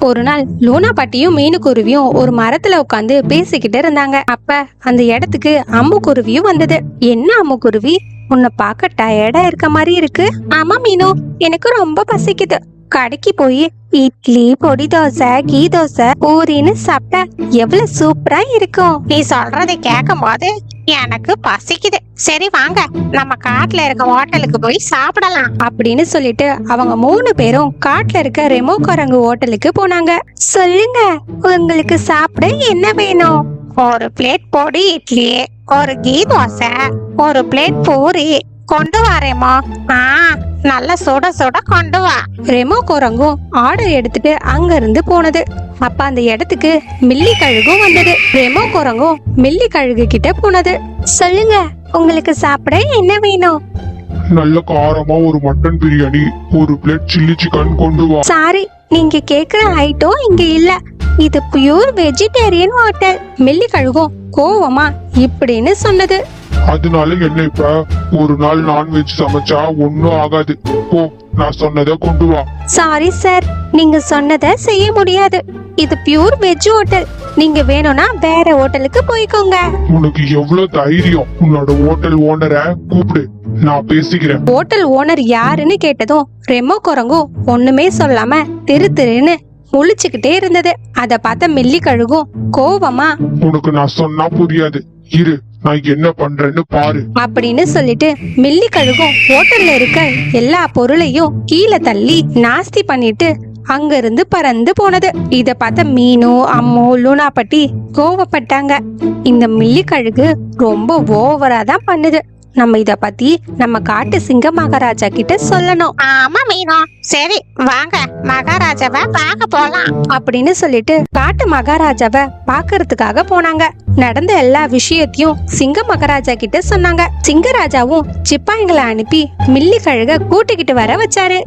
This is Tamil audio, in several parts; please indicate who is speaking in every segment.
Speaker 1: ஒரு நாள் லூனா பாட்டியும் மீனுக்குருவியும் ஒரு மரத்துல உட்காந்து பேசிக்கிட்டு இருந்தாங்க. அப்ப அந்த இடத்துக்கு அம்முக்குருவியும் வந்தது. என்ன அம்முக்குருவி உன்னை பார்க்க டயர்டா இருக்க மாதிரி இருக்கு. ஆமா மீனு. எனக்கு ரொம்ப பசிக்குது. கடைக்கு போய் இட்லி பொடி தோசை கீ தோசை பூரின்னு சாப்பிட்டா எவ்வளவு சூப்பரா இருக்கும்.
Speaker 2: நீ சொல்றதை கேட்கும் போது எனக்கு பசிக்குது. சரி வாங்க. நம்ம காட்டுல இருக்க ஹோட்டலுக்கு போய் சாப்பிடலாம்
Speaker 1: அப்படின்னு சொல்லிட்டு அவங்க மூணு பேரும் காட்டுல இருக்க ரெமோ குரங்கு ஹோட்டலுக்கு போனாங்க. சொல்லுங்க உங்களுக்கு சாப்பிட என்ன வேணும்?
Speaker 2: ஒரு பிளேட் பொடி இட்லி ஒரு கீ தோசை ஒரு பிளேட் பூரி கொண்டு வரேம்மா ஆ நல்ல சுட சுட கொண்டு வா.
Speaker 1: ரெமோ குரங்கும் ஆர்டர் எடுத்துட்டு அங்க இருந்து போனது. அப்ப அந்த இடத்துக்கு மில்லி கழுகும் வந்தது. ரெமோ குரங்கும் மில்லி கழுகு கிட்ட போனது. சொல்லுங்க உங்களுக்கு சாப்பிட என்ன வேணும்?
Speaker 3: நல்ல காரமா ஒரு மட்டன் பிரியாணி ஒரு பிளேட் சில்லி சிக்கன் கொண்டு வா.
Speaker 1: சாரி நீங்க கேக்குற ஐட்டம் இங்க இல்ல. இது பியூர் வெஜிடேரியன் ஹோட்டல் மில்லி கழுகும் கோவமா இப்படின்னு சொன்னது.
Speaker 3: அதனால என்ன இப்ப ஒரு நாள் நான்வெஜ் சமைச்சா ஒன்னும் ஆகாது. போ நான் சொன்னதை கொண்டு வா.
Speaker 1: சாரி சார் நீங்க சொன்னதை செய்ய முடியாது. இது பியூர் வெஜ் ஹோட்டல் நீங்க வேணும்னா வேற ஹோட்டலுக்கு போய்க்கோங்க.
Speaker 3: உனக்கு எவ்வளவு தைரியம்? உன்னோட ஹோட்டல் ஓனரை கூப்பிடு. நான் பேசிக்கிறேன்.
Speaker 1: ஹோட்டல் ஓனர் யாருன்னு கேட்டதும் ரெமோ குரங்கும் ஒண்ணுமே சொல்லாம திரு திருன்னு முழிச்சுக்கிட்டே இருந்தது. அத பார்த்த மில்லி கழுகும் கோவமா
Speaker 3: உனக்கு நான் சொன்னா புரியாது. இரு. நான் என்ன பண்றேன்னு பாரு.
Speaker 1: அப்படின்னு சொல்லிட்டு மில்லி கழுகும் ஹோட்டல்ல இருக்க எல்லா பொருளையும் கீழே தள்ளி நாஸ்தி பண்ணிட்டு அங்க இருந்து பறந்து போனது. இத பார்த்த மீனு அம்மு லூனாப்பட்டி கோவப்பட்டாங்க. இந்த மில்லி கழுகு ரொம்ப ஓவரா தான் பண்ணுது. நம்ம இத பத்தி நம்ம காட்டு சிங்க மகாராஜா கிட்ட சொல்லணும்.
Speaker 2: ஆமா மீனோ. சரி வாங்க. மகாராஜாவை பார்க்க போலாம்.
Speaker 1: அப்படின்னு சொல்லிட்டு காட்டு மகாராஜாவை பாக்குறதுக்காக போனாங்க. நடந்த எல்லா விஷயத்தையும் சிங்க மகாராஜா கிட்ட சொன்னாங்க. சிங்கராஜாவும் சிப்பாய்களை அனுப்பி மில்லி கழுக கூட்டிக்கிட்டு வர வச்சாரு.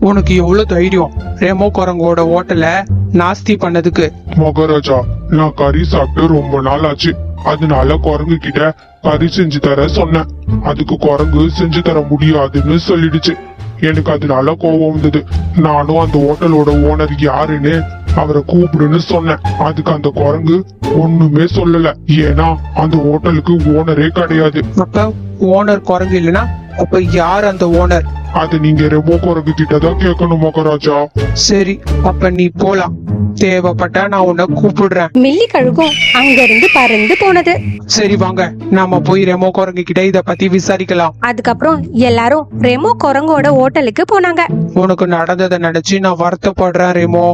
Speaker 4: உனக்கு எவ்வளவு தைரியம்? ரெமோ குரங்கோட ஹோட்டல நாஸ்தி பண்ணதுக்கு.
Speaker 3: மகாராஜா நான் கறி சாப்பிட்டு ரொம்ப நாள் ஆச்சு. அதனால குரங்கு கிட்ட கறி செஞ்சு தர சொன்னேன். அதுக்கு குரங்கு செஞ்சு தர முடியாதுன்னு சொல்லிடுச்சு. எனக்கு அதனால கோவம் வந்தது. நானும் அந்த ஹோட்டலோட ஓனர் யாருன்னு அவரை கூப்பிடுன்னு சொன்னேன். அதுக்கு அந்த குரங்கு ஒண்ணுமே சொல்லல. ஏன்னா அந்த ஹோட்டலுக்கு ஓனரே கிடையாது.
Speaker 4: அப்ப ஓனர் குரங்கு இல்லைன்னா அப்ப யார் அந்த ஓனர்
Speaker 3: அது நீங்க ரெமோ குரங்கு கிட்ட தான் கேட்கணும் மகாராஜா.
Speaker 4: சரி அப்ப நீ போலாம். தேவைப்பட்டா நான் உன்னை கூப்பிடுறேன்.
Speaker 1: மில்லி கழுகும் அங்க இருந்து பறந்து போனது.
Speaker 4: சரி வாங்க. நாம போய் ரெமோ குரங்கு கிட்ட இத பத்தி விசாரிக்கலாம்.
Speaker 1: அதுக்கப்புறம் எல்லாரும் ரெமோ குரங்கோட ஹோட்டலுக்கு போனாங்க.
Speaker 4: உனக்கு நடந்ததை நினைச்சு நான் வருத்தப்படுறேன் ரெமோ.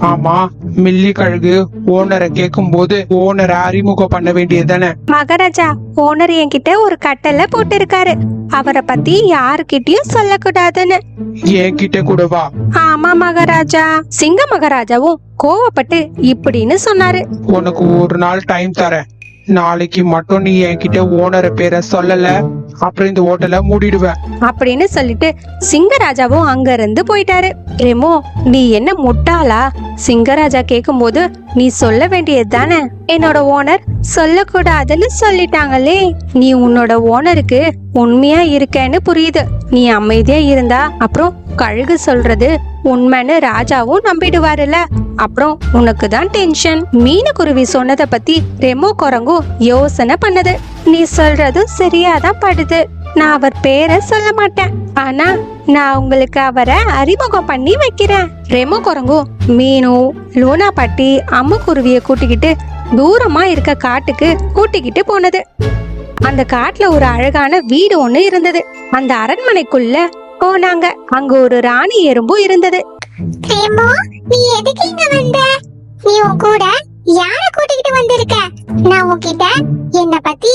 Speaker 4: ஆமா மில்லி கழுகு ஓனரை கேட்கும் போது ஓனரை அறிமுகம் பண்ண வேண்டியதுதானே.
Speaker 1: மகாராஜா ஓனர் என்கிட்ட ஒரு கட்டளை போட்டிருக்காரு. அவரை பத்தி யாருக்கிட்டயும் சொல்லக்கூடாதுன்னு
Speaker 4: என்கிட்ட கூட வா.
Speaker 1: ஆமா மகாராஜா. சிங்க மகாராஜாவும் கோவப்பட்டு இப்படின்னு சொன்னாரு.
Speaker 4: உனக்கு ஒரு நாள் டைம் தரேன். நாளைக்கு மட்டும் நீ என்கிட்ட ஓனரை பேரை சொல்லல. அப்புறம் இந்த ஹோட்டலை மூடிடுவேன்
Speaker 1: அப்படின்னு சொல்லிட்டு சிங்கராஜாவும் அங்க இருந்து போயிட்டாரு. ரெமோ நீ என்ன முட்டாளா? சிங்கராஜா கேக்கும்போது நீ சொல்ல வேண்டியது தானே? என்னோட ஓனர் சொல்லக்கூடாதுன்னு சொல்லிட்டாங்களே. நீ உன்னோட ஓனருக்கு உண்மையா இருக்கேன்னு புரியுது. நீ அமைதியா இருந்தா அப்புறம் கழுகு சொல்றது உண்மைன்னு ராஜாவும் நம்பிடுவாருல்ல. அப்புறம் உனக்கு தான் டென்ஷன் மீனுக்குருவி சொன்னதை பத்தி ரெமோ குரங்கும் யோசனை பண்ணது. நீ சொல்றது சரியாதான் படுது. நான் அவர் பேரை சொல்ல மாட்டேன். ஆனா நான் உங்களுக்கு அவரை அறிமுகம் பண்ணி வைக்கிறேன். ரெமோ குரங்கும் மீனு லூனா பட்டி அம்முக்குருவிய கூட்டிக்கிட்டு தூரமா இருக்க காட்டுக்கு கூட்டிக்கிட்டு போனது. அந்த காட்டுல ஒரு அழகான வீடு ஒண்ணு இருந்தது. அந்த அரண்மனைக்குள்ள போனாங்க. அங்க ஒரு ராணி எறும்பும் இருந்தது.
Speaker 5: ரேமோ நீ எதுக்கு இங்க வந்த? நீ உன் கூட யார கூட்டிக்கிட்டு வந்திருக்க? நான் உன்கிட்ட என்ன பத்தி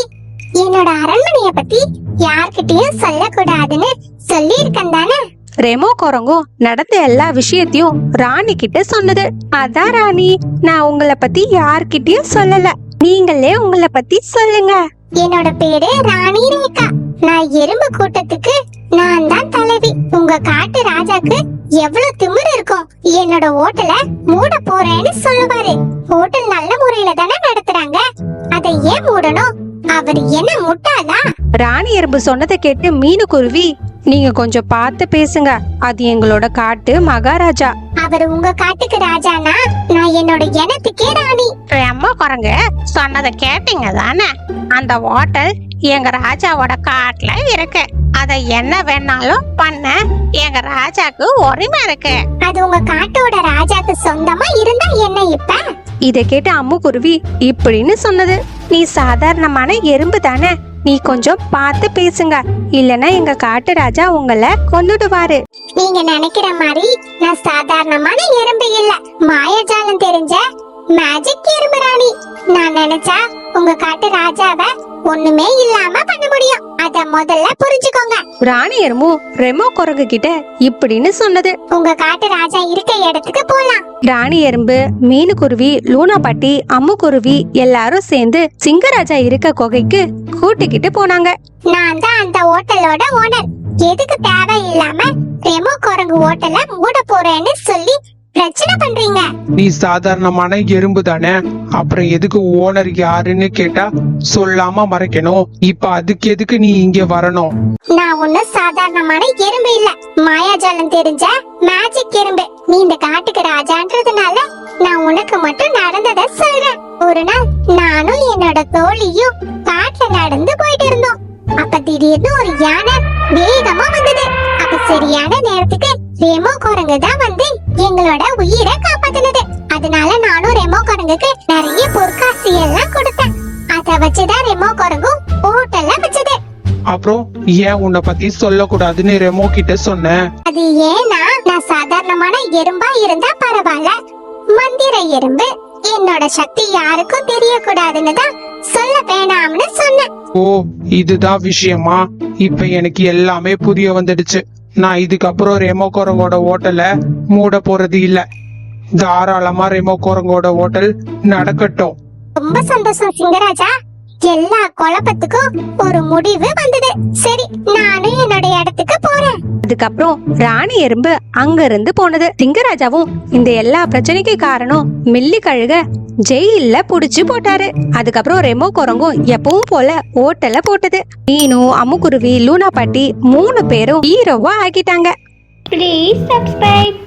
Speaker 5: என்னோட அரண்மனைய பத்தி யார்கிட்டயும் சொல்லக்கூடாதுன்னு சொல்லியிருக்கேன் தானே?
Speaker 1: ரெமோ குரங்கும் நடந்த எல்லா விஷயத்தையும் ராணி கிட்ட சொன்னது. அதான் ராணி நான் உங்களை பத்தி யார்கிட்டயும் சொல்லல. நீங்களே உங்களை பத்தி சொல்லுங்க.
Speaker 5: என்னோட பேரு ராணி ரேகா நான் எறும்பு கூட்டத்துக்கு நான் தான் தலைவி. உங்க காட்டு ராஜாக்கு எவ்வளவு திமிரு இருக்கும்? என்னோட ஹோட்டல மூட போறேன்னு சொல்லுவாரு. ஹோட்டல் நல்ல முறையில தானே நடத்துறாங்க. அதை ஏன் மூடணும்? அவர் என்ன முட்டாளா?
Speaker 1: ராணி எறும்பு சொன்னதை கேட்டு மீனுக்குருவி நீங்க கொஞ்சம் பார்த்து பேசுங்க. அது எங்களோட காட்டு மகாராஜா.
Speaker 5: அவர் உங்க காட்டுக்கு ராஜானா? நான் என்னோட இனத்துக்கே ராணி.
Speaker 2: ரெம்ம குரங்கு சொன்னதை கேட்டீங்க தானே? அந்த ஹோட்டல் எங்க ராஜாவோட காட்டுல இருக்கு. அதை என்ன வேணாலும் பண்ண எங்க ராஜாக்கு உரிமை இருக்கு.
Speaker 5: அது உங்க காட்டோட ராஜாக்கு சொந்தமா இருந்தா என்ன இப்ப?
Speaker 1: இதை கேட்ட அம்முக்குருவி இப்படின்னு சொன்னது. நீ சாதாரணமான எறும்பு தானே? நீ கொஞ்சம் பார்த்து பேசுங்க. இல்லனா எங்க காட்டு ராஜா உங்களை கொன்னுடுவாரு.
Speaker 5: நீங்க நினைக்கிற மாதிரி நான் சாதாரணமான எறும்பு இல்ல. மாயஜாலம் தெரிஞ்ச மேஜிக் எறும்பு ராணி. நான் நினைச்சா உங்க காட்டு ராஜாவை ஒண்ணுமே இல்லாம பண்ண முடியும். அத முதல்ல புரிஞ்சுக்கோங்க.
Speaker 1: ராணி எறும்பும் ரெமோ குரங்கு கிட்ட இப்படின்னு சொன்னது.
Speaker 5: உங்க காட்டு ராஜா இருக்க இடத்துக்கு போலாம்.
Speaker 1: ராணி எறும்பு மீனுக்குருவி லூனாபாட்டி அம்முக்குருவி எல்லாரும் சேர்ந்து சிங்கராஜா இருக்க குகைக்கு கூட்டிக்கிட்டு போனாங்க.
Speaker 5: நான் தான் அந்த ஹோட்டலோட ஓனர். எதுக்கு தேவை இல்லாம ரெமோ குரங்கு ஹோட்டல மூட போறேன்னு சொல்லி பிரச்சனை பண்றீங்க?
Speaker 4: நீ சாதாரணமான எறும்பு தானே? அப்புறம் எதுக்கு ஓனர் யாருன்னு கேட்டா சொல்லாம மறைக்கணும். இப்ப அதுக்கு எதுக்கு நீ இங்க வரணும்?
Speaker 5: நான் ஒண்ணும் சாதாரணமான எறும்பு இல்ல. மாயாஜாலம் தெரிஞ்ச மேஜிக் எறும்பு. நீ இந்த காட்டுக்கு ராஜான்றதுனால நான் உனக்கு மட்டும் நடந்தத சொல்றேன். ஒரு நாள் நானும் என்னோட தோழியும் காட்டுல நடந்து போயிட்டு இருந்தோம். அப்ப திடீர்னு ஒரு யானை வேகமா வந்தது. அப்ப சரியான நேரத்துக்கு ரெமோ குரங்கு தான் வந்து எங்களோட உயிரை காப்பாத்தினது. அதனால நானும் ரெமோ குரங்குக்கு நிறைய பொற்காசி எல்லாம் கொடுத்தேன். அத வச்சுதான் ரெமோ குரங்கும் ஹோட்டல்ல வச்சது.
Speaker 4: அப்புறம் ஏன் உன்னை பத்தி சொல்லக்கூடாதுன்னு ரெமோ கிட்ட சொன்னேன்
Speaker 5: அது ஏன்னா நான் சாதாரணமான எறும்பா இருந்தா பரவாயில்ல. மந்திர எறும்பு என்னோட சக்தி யாருக்கும் தெரியக்கூடாதுன்னு தான் சொல்ல வேணாம்னு சொன்னேன்.
Speaker 4: ஓ இதுதான் விஷயமா? இப்ப எனக்கு எல்லாமே புரிய வந்துடுச்சு. நான் இதுக்கப்புறம் ரெமோ குரங்கோட ஹோட்டல மூட போறது இல்ல. தாராளமா ரெமோ குரங்கோட ஹோட்டல் நடக்கட்டும்.
Speaker 5: ரொம்ப சந்தோஷம் சிங்கராஜா. எல்லா குழப்பத்துக்கும் ஒரு முடிவு வந்தது. சரி நானும் என்னோட இடத்துக்கு போறேன்.
Speaker 1: அதுக்கப்புறம் ராணி எறும்பு அங்க இருந்து போனது. சிங்கராஜாவும் இந்த எல்லா பிரச்சனைக்கு காரணம் மில்லி கழுக ஜெயில்ல புடிச்சு போட்டாரு. அதுக்கப்புறம் ரெமோ குரங்கும் எப்பவும் போல ஓட்டல போட்டது. மீனு அம்முக்குருவி லூனா பாட்டி மூணு பேரும் ஹீரோவா ஆக்கிட்டாங்க.
Speaker 5: Please subscribe